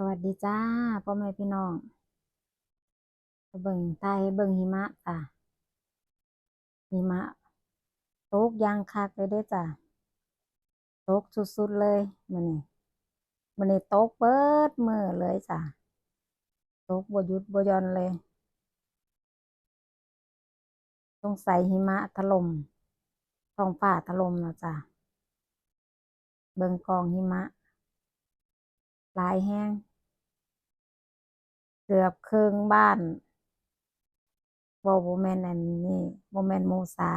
สวัสดีจ้าพ่อแม่พี่น้องเบิ่งใต้เบิ่งหิมะจ้ะหิมะตกยางคักเลยเด้จ้ะตกสุดๆเลยมื้อนี้มื้อนี้ตกเบิดมือเลยจ้ะตกบ่หยุดบ่หย่อนเลยสงสัยหิมะถล่มท้องฟ้าถล่มแล้วจ้ะเบิ่งกองหิมะ หลายแฮง เกือบครึ่งบ้านบ่บ่แมนอันนี้บ่แมนหมูสา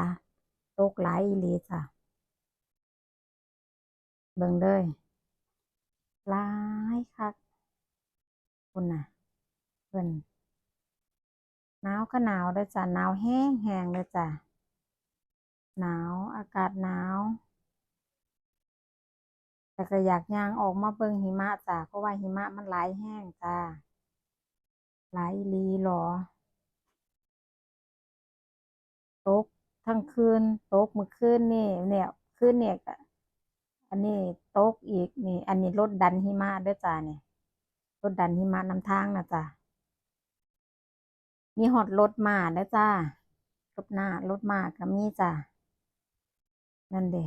ตกหลายอีลีจ้ะเบิ่งเด้อหลายคักพุ่นน่ะเพิ่นหนาวก็หนาวเด้อจ้ะหนาวแห้งแห้งเด้อจ้ะหนาวอากาศหนาวแต่ก็อยากย่างออกมาเบิ่งหิมะจ้ะเพราะว่าหิมะมันหลายแห้งจ้า หลายอีหลอตกทั้งคืนตกเมื่อคืนนี่เนี่ยคืนเนี่ยก็อันนี้ตกอีกนี่ อันนี้รถดันหิมะด้อจ้าเนี่ยรถดันหิมะนำทางนะจ้ามีฮอดรถมาด้อจ้ารถหน้ารถมาก็มีจ้านั่นเด้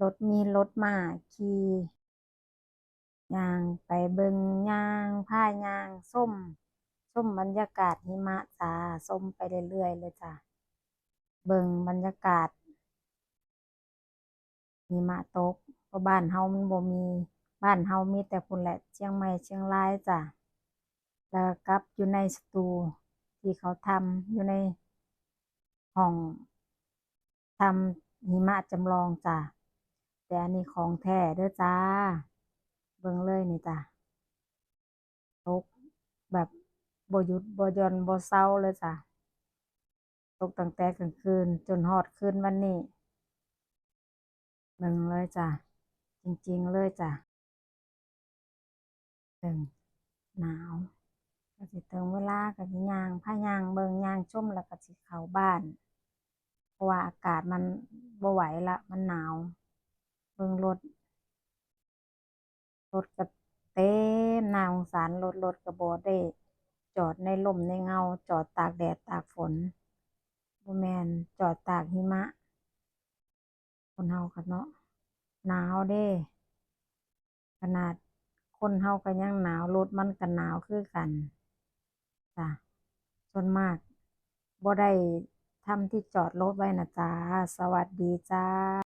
รถมีรถมาขี่ ย่างไปเบิ่งย่างพาย่างส้มส้มบรรยากาศหิมะจ้าส้มไปเรื่อยๆเลยจ้าเบิ่งบรรยากาศหิมะตกเพราะบ้านเฮามันบ่มีบ้านเฮามีแต่พุ่นแหละเชียงใหม่เชียงรายจ้ะแล้วกับอยู่ในสตูที่เขาทำอยู่ในห้องทำหิมะจำลองจ้ะแต่อันนี้ของแท้เด้อจ้า เบิ่งเลยนี่จ้ะตกแบบบ่หยุดบ่ย่อนบ่เซาเลยจ้ะตกตั้งแต่กลางคืนจนฮอดคืนวันนี้เบิ่งเลยจ้ะจริงๆเลยจ้ะเบิ่งหนาวก็สิถึงเวลาก็สิย่างพายางเบิ่งยางชุ่มแล้วก็สิเข้าบ้าน เพราะว่าอากาศมันบ่ไหวละมันหนาว เบิ่งรถ รถก็เต็มน่าสงสารรถรถก็บ่ได้ จอดในร่มในเงา จอดตากแดดตากฝนบ่แมนจอดตากหิมะ คนเฮาก็เนาะหนาวเด้ ขนาดคนเฮาก็ยังหนาวรถมันก็หนาวคือกันจ้ะส่วนมากบ่ได้ทำที่จอดรถไว้นะจ้า สวัสดีจ้า